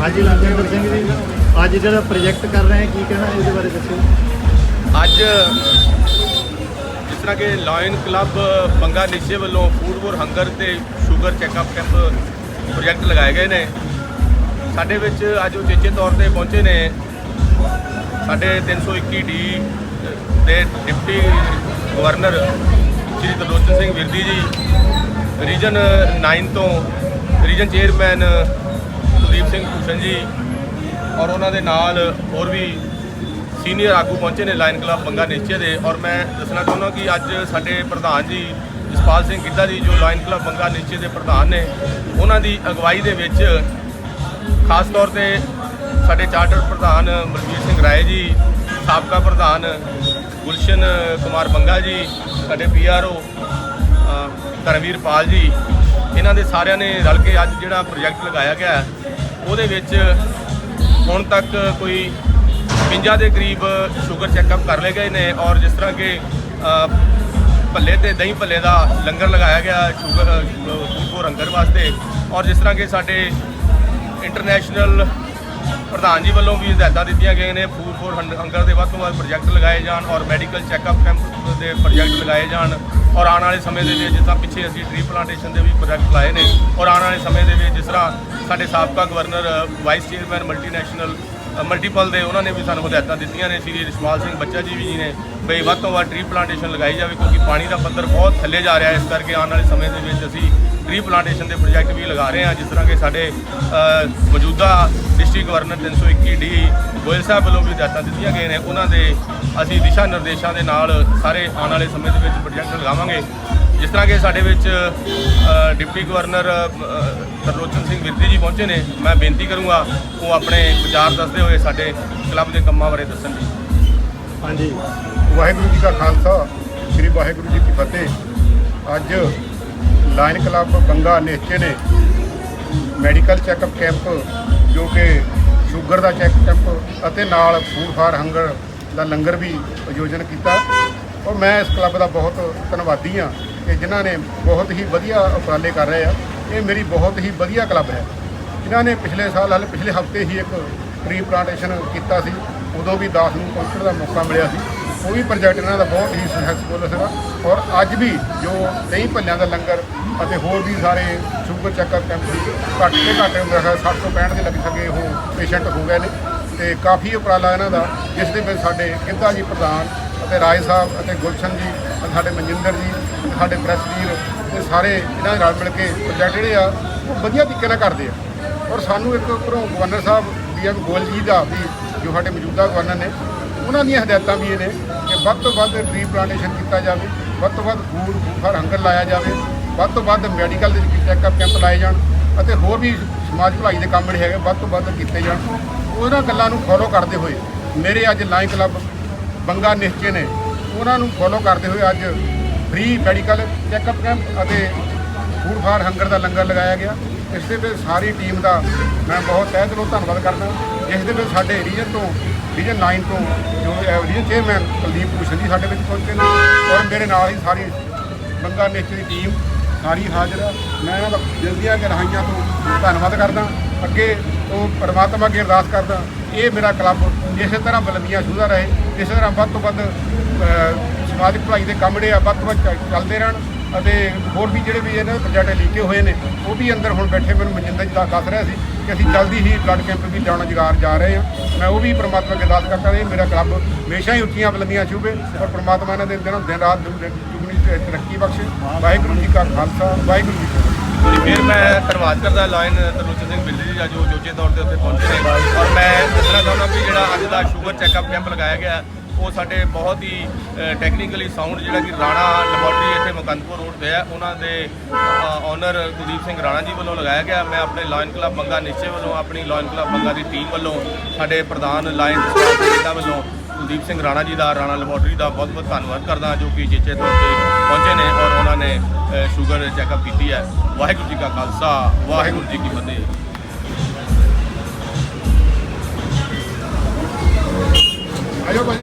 ਹਾਂਜੀ ਲੰਗਰ ਸਿੰਘ ਜੀ, ਅੱਜ ਜਿਹੜਾ ਪ੍ਰੋਜੈਕਟ ਕਰ ਰਹੇ ਹੈ ਕੀ ਕਹਿਣਾ ਇਹਦੇ ਬਾਰੇ ਦੱਸੋ? ਅੱਜ ਜਿਸ ਤਰ੍ਹਾਂ ਕਿ ਲਾਇਨ ਕਲੱਬ ਬੰਗਾ ਨਿਸ਼ਚੇ ਵੱਲੋਂ ਫੂਡ ਫੋਰ ਹੰਗਰ ਤੇ ਸ਼ੂਗਰ ਚੈੱਕਅਪ ਕੈਂਪ ਪ੍ਰੋਜੈਕਟ ਲਗਾਏ ਗਏ ਨੇ। ਸਾਡੇ ਵਿੱਚ ਅੱਜ ਉਚੇਚੇ ਤੌਰ ਤੇ ਪਹੁੰਚੇ ਨੇ। ਸਾਡੇ 321 ਡੀ ਦੇ deputy governor Shri Tarlochan Singh Virdi ji region 9 ਤੋਂ ਰੀਜਨ ਚੇਅਰਮੈਨ ਕੁਲਦੀਪ ਸਿੰਘ ਭੂਸ਼ਣ ਜੀ ਔਰ ਉਹਨਾਂ ਦੇ ਨਾਲ ਹੋਰ ਵੀ ਸੀਨੀਅਰ ਆਗੂ ਪਹੁੰਚੇ ਨੇ ਲਾਇਨ ਕਲੱਬ ਬੰਗਾ ਨਿਸ਼ਚੇ ਦੇ। ਔਰ ਮੈਂ ਦੱਸਣਾ ਚਾਹੁੰਦਾ ਕਿ ਅੱਜ ਸਾਡੇ ਪ੍ਰਧਾਨ ਜੀ ਜਸਪਾਲ ਸਿੰਘ ਗਿੱਧਾ ਜੀ, ਜੋ ਲਾਇਨ ਕਲੱਬ ਬੰਗਾ ਨਿਸ਼ਚੇ ਦੇ ਪ੍ਰਧਾਨ ਨੇ, ਉਹਨਾਂ ਦੀ ਅਗਵਾਈ ਦੇ ਵਿੱਚ ਖਾਸ ਤੌਰ ਤੇ ਸਾਡੇ ਚਾਰਟਰ ਪ੍ਰਧਾਨ ਬਲਜੀਤ ਸਿੰਘ ਰਾਏ ਜੀ, ਸਾਬਕਾ ਪ੍ਰਧਾਨ ਗੁਲਸ਼ਨ ਕੁਮਾਰ ਬੰਗਾ ਜੀ, ਸਾਡੇ ਪੀਆਰਓ ਕਰਮਵੀਰ ਪਾਲ ਜੀ, ਇਹਨਾਂ ਦੇ ਸਾਰਿਆਂ ਨੇ ਰਲ ਕੇ ਅੱਜ ਜਿਹੜਾ ਪ੍ਰੋਜੈਕਟ ਲਗਾਇਆ ਗਿਆ ਉਹਦੇ ਵਿੱਚ ਹੁਣ ਤੱਕ ਕੋਈ 50 ਦੇ ਕਰੀਬ ਸ਼ੂਗਰ ਚੈੱਕਅਪ ਕਰ ਲਏ ਗਏ ਨੇ ਔਰ ਜਿਸ ਤਰ੍ਹਾਂ ਕਿ ਭੱਲੇ ਤੇ ਦਹੀਂ ਭੱਲੇ ਦਾ ਲੰਗਰ ਲਗਾਇਆ ਗਿਆ ਸ਼ੂਗਰ ਫੂਡ ਲੰਗਰ ਵਾਸਤੇ ਔਰ ਜਿਸ ਤਰ੍ਹਾਂ ਕਿ ਸਾਡੇ ਇੰਟਰਨੈਸ਼ਨਲ ਪ੍ਰਧਾਨ ਜੀ ਵੱਲੋਂ ਵੀ ਹਦਾਇਤਾਂ ਦਿੱਤੀਆਂ ਗਈਆਂ ਨੇ ਫੂਡ ਫੋਰ ਹੰਗਰ ਦੇ ਵੱਧ ਤੋਂ ਵੱਧ ਪ੍ਰੋਜੈਕਟ ਲਗਾਏ ਜਾਣ ਔਰ ਮੈਡੀਕਲ ਚੈੱਕਅਪ ਕੈਂਪ ਦੇ ਪ੍ਰੋਜੈਕਟ ਲਗਾਏ ਜਾਣ ਔਰ ਆਉਣ ਵਾਲੇ ਸਮੇਂ ਦੇ ਵਿੱਚ ਜਿਸ ਤਰ੍ਹਾਂ ਪਿੱਛੇ ਅਸੀਂ ਟ੍ਰੀ ਪਲਾਂਟੇਸ਼ਨ ਦੇ ਵੀ ਪ੍ਰੋਜੈਕਟ ਲਾਏ ਨੇ ਔਰ ਆਉਣ ਵਾਲੇ ਸਮੇਂ ਦੇ ਵਿੱਚ ਜਿਸ ਤਰ੍ਹਾਂ ਸਾਡੇ ਸਾਬਕਾ governor vice chairman multinational multiple ਦੇ ਉਹਨਾਂ ਨੇ ਵੀ ਸਾਨੂੰ ਹਦਾਇਤਾਂ ਦਿੱਤੀਆਂ ਨੇ, ਸ੍ਰੀ ਰਿਸ਼ਪਾਲ ਸਿੰਘ ਬੱਚਾ ਜੀ ਵੀ ਜੀ ਨੇ ਬਈ ਵੱਧ ਤੋਂ ਵੱਧ ਟ੍ਰੀ ਪਲਾਂਟੇਸ਼ਨ ਲਗਾਈ ਜਾਵੇ ਕਿਉਂਕਿ ਪਾਣੀ ਦਾ ਪੱਧਰ ਬਹੁਤ ਥੱਲੇ ਜਾ ਰਿਹਾ ਹੈ। ਇਸ ਕਰਕੇ ਆਉਣ ਵਾਲੇ ਸਮੇਂ ਦੇ ਵਿੱਚ ਅਸੀਂ ਟ੍ਰੀ ਪਲਾਂਟੇਸ਼ਨ ਦੇ ਪ੍ਰੋਜੈਕਟ ਵੀ ਲਗਾ ਰਹੇ ਹਾਂ, ਜਿਸ ਤਰ੍ਹਾਂ ਕਿ ਸਾਡੇ ਮੌਜੂਦਾ ਡਿਸਟ੍ਰਿਕਟ ਗਵਰਨਰ 321 ਡੀ ਗੋਇਲ ਸਾਹਿਬ ਵੱਲੋਂ ਵੀ ਹਦਾਇਤਾਂ ਦਿੱਤੀਆਂ ਗਈਆਂ ਨੇ। ਉਹਨਾਂ ਦੇ ਅਸੀਂ ਦਿਸ਼ਾ ਨਿਰਦੇਸ਼ਾਂ ਦੇ ਨਾਲ ਸਾਰੇ ਆਉਣ ਵਾਲੇ ਸਮੇਂ ਦੇ ਵਿੱਚ ਪ੍ਰੋਜੈਕਟ ਲਗਾਵਾਂਗੇ। ਜਿਸ ਤਰ੍ਹਾਂ ਕਿ ਸਾਡੇ ਵਿੱਚ ਡਿਪਟੀ ਗਵਰਨਰ ਅ, ਤਰਲੋਚਨ ਸਿੰਘ ਵਿਰਦੀ ਜੀ ਪਹੁੰਚੇ ਨੇ ਮੈਂ ਬੇਨਤੀ ਕਰੂੰਗਾ ਉਹ ਆਪਣੇ ਵਿਚਾਰ ਦੱਸਦੇ ਹੋਏ ਸਾਡੇ ਕਲੱਬ ਦੇ ਕੰਮਾਂ ਬਾਰੇ ਦੱਸਣ ਜੀ। ਹਾਂਜੀ। ਵਾਹਿਗੁਰੂ ਜੀ ਕਾ ਖਾਲਸਾ ਸ੍ਰੀ ਵਾਹਿਗੁਰੂ ਜੀ ਕੀ ਫਤਿਹ। ਅੱਜ ਲਾਇਨ ਕਲੱਬ ਬੰਗਾ ਨੇਚੇ ਨੇ ਮੈਡੀਕਲ ਚੈੱਕਅਪ ਕੈਂਪ ਜੋ ਕਿ ਸ਼ੂਗਰ ਦਾ ਚੈੱਕ ਕੈਂਪ ਅਤੇ ਨਾਲ ਫੂਡ ਫਾਰ ਹੰਗਰ ਦਾ ਲੰਗਰ ਵੀ ਆਯੋਜਨ ਕੀਤਾ। ਔਰ ਮੈਂ ਇਸ ਕਲੱਬ ਦਾ ਬਹੁਤ ਧੰਨਵਾਦੀ ਹਾਂ। ਕਿ ਜਿਨ੍ਹਾਂ ਨੇ ਬਹੁਤ ਹੀ ਵਧੀਆ ਉਪਰਾਲੇ ਕਰ ਰਹੇ ਆ, ਇਹ ਮੇਰੀ ਬਹੁਤ ਹੀ ਵਧੀਆ ਕਲੱਬ ਹੈ। ਇਹਨਾਂ ਨੇ ਪਿਛਲੇ ਸਾਲ, ਹਾਲੇ ਪਿਛਲੇ ਹਫ਼ਤੇ ਹੀ ਇੱਕ ਟ੍ਰੀ ਪਲਾਂਟੇਸ਼ਨ ਕੀਤਾ ਸੀ। ਉਦੋਂ ਵੀ 10 ਨੂੰ ਪਹੁੰਚਣ ਦਾ ਮੌਕਾ ਮਿਲਿਆ ਸੀ। ਉਹ ਵੀ ਪ੍ਰੋਜੈਕਟ ਇਹਨਾਂ ਦਾ ਬਹੁਤ ਹੀ ਸਕਸੈਸਫੁਲ ਸੀਗਾ। ਔਰ ਅੱਜ ਵੀ ਜੋ ਦਹੀਂ ਭੱਲਿਆਂ ਦਾ ਲੰਗਰ ਅਤੇ ਹੋਰ ਵੀ ਸਾਰੇ ਸ਼ੂਗਰ ਚੈੱਕਅਪ ਕੈਂਪ ਸੀ ਘੱਟ ਤੇ ਘੱਟ ਮੇਰਾ ਖਿਆਲ 60 ਤੋਂ 65 ਦੇ ਲੱਗ ਸਕੇ ਉਹ ਪੇਸ਼ੈਂਟ ਹੋ ਗਏ ਨੇ। ਤੇ ਕਾਫੀ ਉਪਰਾਲਾ ਇਹਨਾਂ ਦਾ, ਜਿਸ ਦੇ ਵਿੱਚ ਸਾਡੇ ਗਿੱਧਾ ਜੀ ਪ੍ਰਧਾਨ ਅਤੇ ਰਾਏ ਸਾਹਿਬ ਅਤੇ ਗੁਲਸ਼ਨ ਜੀ ਅਤੇ ਸਾਡੇ ਮਨਜਿੰਦਰ ਜੀ ਸਾਡੇ ਪ੍ਰੈਸ ਵੀਰ ਤੇ ਸਾਰੇ ਇਹਨਾਂ ਦੇ ਨਾਲ ਮਿਲ ਕੇ ਪ੍ਰੋਜੈਕਟ ਜਿਹੜੇ ਆ, ਉਹ ਵਧੀਆ ਤਰੀਕੇ ਨਾਲ ਕਰਦੇ ਆ। ਔਰ ਸਾਨੂੰ ਇੱਕ ਉੱਪਰੋਂ ਗਵਰਨਰ ਸਾਹਿਬ ਵੀ ਐਮ ਗੋਲ ਜੀ ਦਾ ਵੀ, ਜੋ ਸਾਡੇ ਮੌਜੂਦਾ ਗਵਰਨਰ ਨੇ, ਉਹਨਾਂ ਦੀਆਂ ਹਦਾਇਤਾਂ ਵੀ ਇਹ ਨੇ ਕਿ ਵੱਧ ਤੋਂ ਵੱਧ ਟ੍ਰੀ ਪਲਾਂਟੇਸ਼ਨ ਕੀਤਾ ਜਾਵੇ, ਵੱਧ ਤੋਂ ਵੱਧ ਫੂਡ ਫਾਰ ਹੰਗਰ ਲਾਇਆ ਜਾਵੇ, ਵੱਧ ਤੋਂ ਵੱਧ ਮੈਡੀਕਲ ਦੇ ਚੈੱਕਅਪ ਕੈਂਪ ਲਾਏ ਜਾਣ ਅਤੇ ਹੋਰ ਵੀ ਸਮਾਜ ਭਲਾਈ ਦੇ ਕੰਮ ਜਿਹੜੇ ਹੈਗੇ, ਵੱਧ ਤੋਂ ਵੱਧ ਕੀਤੇ ਜਾਣ। ਉਹਨਾਂ ਗੱਲਾਂ ਨੂੰ ਫੋਲੋ ਕਰਦੇ ਹੋਏ ਮੇਰੇ ਅੱਜ ਲਾਈਨ ਕਲੱਬ ਬੰਗਾ ਨਿਸ਼ਚੇ ਨੇ, ਉਹਨਾਂ ਨੂੰ ਫੋਲੋ ਕਰਦੇ ਹੋਏ ਅੱਜ ਫ੍ਰੀ ਮੈਡੀਕਲ ਚੈੱਕਅਪ ਕੈਂਪ ਅਤੇ ਫੂਡ ਫਾਰ ਹੰਗਰ ਦਾ ਲੰਗਰ ਲਗਾਇਆ ਗਿਆ। ਇਸ ਦੇ ਵਿੱਚ ਸਾਰੀ ਟੀਮ ਦਾ ਮੈਂ ਬਹੁਤ ਤਹਿ ਦਿਲੋਂ ਧੰਨਵਾਦ ਕਰਦਾ। ਜਿਸ ਦੇ ਵਿੱਚ ਸਾਡੇ ਰੀਜਨ ਤੋਂ ਰੀਜਨ 9 ਤੋਂ ਜੋ ਰੀਜਨ ਚੇਅਰਮੈਨ ਕੁਲਦੀਪ ਭੂਸ਼ਣ ਜੀ ਸਾਡੇ ਵਿੱਚ ਪਹੁੰਚੇ ਨੇ ਔਰ ਮੇਰੇ ਨਾਲ ਹੀ ਸਾਰੀ ਬੰਗਾ ਨੇਚਰ ਦੀ ਟੀਮ ਸਾਰੀ ਹਾਜ਼ਰ ਆ। ਮੈਂ ਇਹਨਾਂ ਦਾ ਦਿਲ ਦੀਆਂ ਗਹਿਰਾਈਆਂ ਤੋਂ ਧੰਨਵਾਦ ਕਰਦਾ। ਅੱਗੇ ਉਹ ਪਰਮਾਤਮਾ ਅੱਗੇ ਅਰਦਾਸ ਕਰਦਾ। ਇਹ ਮੇਰਾ ਕਲੱਬ ਇਸੇ ਤਰ੍ਹਾਂ ਬੁਲੰਦੀਆਂ ਛੂਹਦਾ ਰਹੇ। ਇਸੇ ਤਰ੍ਹਾਂ ਵੱਧ ਤੋਂ ਵੱਧ ਸਮਾਜਿਕ ਭਲਾਈ ਦੇ ਕੰਮ ਜਿਹੜੇ ਆ ਵੱਧ ਤੋਂ ਵੱਧ ਚੱਲ- ਚੱਲਦੇ ਰਹਿਣ ਅਤੇ ਹੋਰ ਵੀ ਜਿਹੜੇ ਵੀ ਇਹਨਾਂ ਦੇ ਪ੍ਰੋਜੈਕਟ ਲਿਖੇ ਹੋਏ ਨੇ, ਉਹ ਵੀ ਅੰਦਰ ਹੁਣ ਬੈਠੇ ਮੈਨੂੰ ਮਨਜਿੰਦਰ ਜੀ ਦਾ ਦੱਸ ਰਿਹਾ ਸੀ ਕਿ ਅਸੀਂ ਜਲਦੀ ਹੀ ਬਲੱਡ ਕੈਂਪ ਵੀ ਲਾਉਣਾ ਜਗਾਰ ਜਾ ਰਹੇ ਹਾਂ। ਮੈਂ ਉਹ ਵੀ ਪ੍ਰਮਾਤਮਾ ਅੱਗੇ ਅਰਦਾਸ ਕਰਦਾ ਇਹ ਮੇਰਾ ਕਲੱਬ ਹਮੇਸ਼ਾ ਹੀ ਉੱਚੀਆਂ ਬੁਲੰਦੀਆਂ ਛੂਹੇ ਔਰ ਪ੍ਰਮਾਤਮਾ ਇਹਨਾਂ ਦੇ ਦਿਨ ਦਿਨ ਰਾਤ ਦੁਗਣੀ ਤਰੱਕੀ ਬਖਸ਼ੇ। ਵਾਹਿਗੁਰੂ ਜੀ ਕਾ ਖਾਲਸਾ, ਵਾਹਿਗੁਰੂ ਜੀ ਕੀ ਫਤਿਹ। ਤੇ ਫਿਰ ਮੈਂ ਧੰਨਵਾਦ ਕਰਦਾ ਲਾਇਨ ਤਰਲੋਚਨ ਸਿੰਘ ਬਿੱਲੀ ਜੀ ਦਾ ਜੋ ਜੋਜੇ ਤੌਰ ਤੇ ਉੱਥੇ ਪਹੁੰਚੇ ਨੇ। ਔਰ ਮੈਂ ਦੱਸਣਾ ਚਾਹੁੰਦਾ ਵੀ ਜਿਹੜਾ ਅੱਜ ਦਾ ਸ਼ੂਗਰ ਚੈੱਕਅਪ ਕੈਂਪ ਲਗਾਇਆ ਗਿਆ ਉਹ ਸਾਡੇ ਬਹੁਤ ਹੀ ਟੈਕਨੀਕਲੀ ਸਾਊਂਡ ਜਿਹੜਾ ਕਿ ਰਾਣਾ ਲੈਬੋਰਟਰੀ ਇੱਥੇ ਮੁਕੰਦਪੁਰ ਰੋਡ ਤੇ ਹੈ, ਉਹਨਾਂ ਦੇ ਓਨਰ ਕੁਲਦੀਪ ਸਿੰਘ ਰਾਣਾ ਜੀ ਵੱਲੋਂ ਲਗਾਇਆ ਗਿਆ। ਮੈਂ ਆਪਣੇ ਲਾਇਨ ਕਲੱਬ ਬੰਗਾ ਨਿਸ਼ਚੇ ਵੱਲੋਂ, ਆਪਣੀ ਲਾਇਨ ਕਲੱਬ ਬੰਗਾ ਦੀ ਟੀਮ ਵੱਲੋਂ, ਸਾਡੇ ਪ੍ਰਧਾਨ ਲਾਇਨ ਸਟਾਫ ਵੱਲੋਂ ਕੁਲਦੀਪ ਸਿੰਘ ਰਾਣਾ ਜੀ ਦਾ, ਰਾਣਾ ਲੈਬੋਰਟਰੀ ਦਾ ਬਹੁਤ ਬਹੁਤ ਧੰਨਵਾਦ ਕਰਦਾ ਜੋ ਕਿ ਚੇਚੇ ਤੌਰ ਤੇ ਪਹੁੰਚੇ ਨੇ ਔਰ ਉਹਨਾਂ ਨੇ ਸ਼ੂਗਰ ਚੈੱਕਅਪ ਕੀਤੀ ਹੈ। ਵਾਹਿਗੁਰੂ ਜੀ ਕਾ ਖਾਲਸਾ, ਵਾਹਿਗੁਰੂ ਜੀ ਕੀ ਫਤਿਹ।